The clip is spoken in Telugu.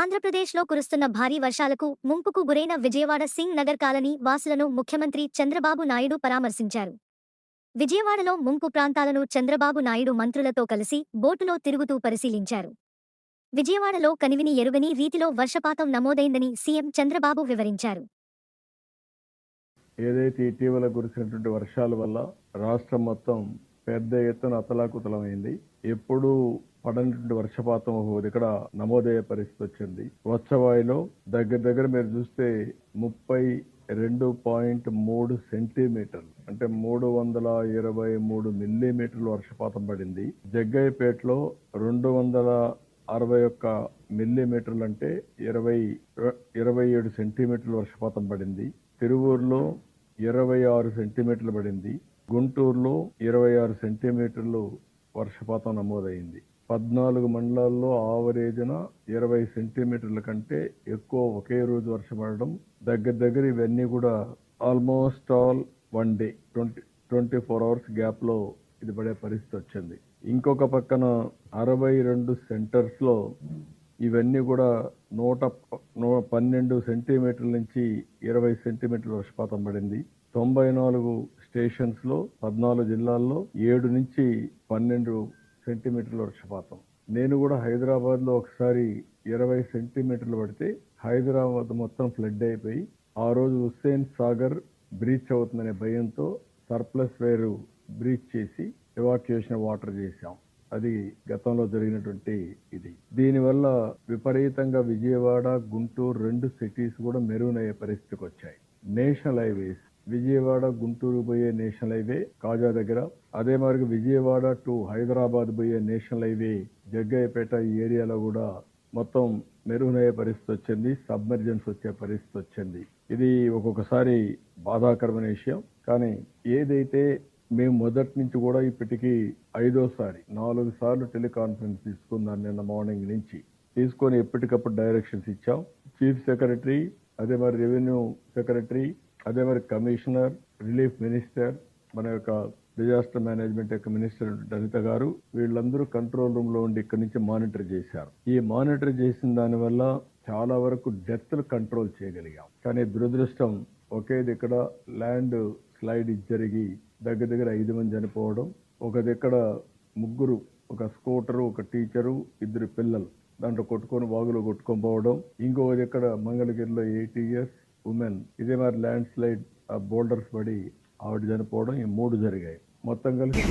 ఆంధ్రప్రదేశ్లో కురుస్తున్న భారీ వర్షాలకు ముంపుకు గురైన విజయవాడ సింగ్ నగర్ కాలనీ వాసులను ముఖ్యమంత్రి చంద్రబాబు నాయుడు పరామర్శించారు. విజయవాడలో ముంపు ప్రాంతాలను చంద్రబాబు నాయుడు మంత్రులతో కలిసి బోటులో తిరుగుతూ పరిశీలించారు. విజయవాడలో కనివిని ఎరుగని రీతిలో వర్షపాతం నమోదైందని సీఎం చంద్రబాబు వివరించారు. ఏదైతే ఇటీవల కురిసినటువంటి వర్షాల వల్ల రాష్ట్రం మొత్తం పెద్ద ఎత్తున అతలాకుతలమైంది. ఎప్పుడూ పడనటువంటి వర్షపాతం ఇక్కడ నమోదయ్యే పరిస్థితి వచ్చింది. వచ్చవాయిలో దగ్గర దగ్గర మీరు చూస్తే ముప్పై రెండు పాయింట్ మూడు సెంటీమీటర్లు అంటే మూడు వందల ఇరవై మూడు మిల్లీమీటర్లు వర్షపాతం పడింది. జగ్గయ్యపేటలో రెండు వందల అరవై ఒక్క మిల్లీమీటర్లు అంటే ఇరవై ఇరవై ఏడు సెంటీమీటర్లు వర్షపాతం పడింది. తిరువూరులో ఇరవై ఆరు సెంటీమీటర్లు పడింది. గుంటూరులో ఇరవై ఆరు సెంటీమీటర్లు వర్షపాతం నమోదైంది. పద్నాలుగు మండలాల్లో ఆవరేజ్న ఇరవై సెంటీమీటర్ల కంటే ఎక్కువ ఒకే రోజు వర్షం పడడం దగ్గర దగ్గర ఇవన్నీ కూడా almost all one day twenty twenty four hours గ్యాప్లో ఇది పడే పరిస్థితి వచ్చింది. ఇంకొక పక్కన అరవై రెండు సెంటర్స్లో ఇవన్నీ కూడా నూట నూ- పన్నెండు సెంటీమీటర్ల నుంచి ఇరవై సెంటీమీటర్ల వర్షపాతం పడింది. తొంభై నాలుగు స్టేషన్స్లో పద్నాలుగు జిల్లాల్లో ఏడు నుంచి పన్నెండు సెంటీమీటర్ల వర్షపాతం నేను కూడా హైదరాబాద్లో ఒకసారి ఇరవై సెంటీమీటర్లు పడితే హైదరాబాద్ మొత్తం ఫ్లడ్ అయిపోయి ఆ రోజు హుస్సేన్ సాగర్ బ్రీచ్ అవుతుందనే భయంతో సర్ప్లస్ వేరు బ్రీచ్ చేసి ఎవాక్యుయేషన్ వాటర్ చేశాం. అది గతంలో జరిగినటువంటి ఇది. దీనివల్ల విపరీతంగా విజయవాడ గుంటూరు రెండు సిటీస్ కూడా మెరుగనయ్యే పరిస్థితికి వచ్చాయి. నేషనల్ హైవేస్ విజయవాడ గుంటూరు పోయే నేషనల్ హైవే కాజా దగ్గర. అదే మరి విజయవాడ టు హైదరాబాద్ పోయే నేషనల్ హైవే జగ్గయ్యపేట ఈ ఏరియాలో కూడా మొత్తం మెరుగునయ్యే పరిస్థితి వచ్చింది సబ్మెర్జెన్స్ వచ్చే పరిస్థితి వచ్చింది. ఇది ఒక్కొక్కసారి బాధాకరమైన విషయం. కానీ ఏదైతే మేము మొదటి నుంచి కూడా ఇప్పటికీ ఐదోసారి నాలుగు సార్లు టెలికాన్ఫరెన్స్ తీసుకున్నాను నిన్న మార్నింగ్ నుంచి. తీసుకొని ఎప్పటికప్పుడు డైరెక్షన్స్ ఇచ్చాం. చీఫ్ సెక్రటరీ అదే మరి రెవెన్యూ సెక్రటరీ అదే మరి కమిషనర్ రిలీఫ్ మినిస్టర్ మన యొక్క డిజాస్టర్ మేనేజ్మెంట్ యొక్క మినిస్టర్ లలిత గారు వీళ్ళందరూ కంట్రోల్ రూమ్లో ఉండి ఇక్కడి నుంచి మానిటర్ చేశారు. ఈ మానిటర్ చేసిన దాని వల్ల చాలా వరకు డెత్లు కంట్రోల్ చేయగలిగాం. కానీ దురదృష్టం ఒకే దగ్గర ల్యాండ్ స్లైడ్ జరిగి దగ్గర దగ్గర ఐదు మంది చనిపోవడం ఒక దగ్గర ముగ్గురు ఒక స్కూటరు ఒక టీచరు ఇద్దరు పిల్లలు దాంట్లో కొట్టుకొని వాగులో కొట్టుకొని పోవడం ఇంకొక దగ్గర మంగళగిరిలో ఎయిటీ ఇయర్స్ ఉమెన్ ఇదే మరి ల్యాండ్ స్లైడ్ ఆ బోల్డర్స్ పడి ఆవిడ చనిపోవడం ఈ మూడు జరిగాయి మొత్తం కలిసి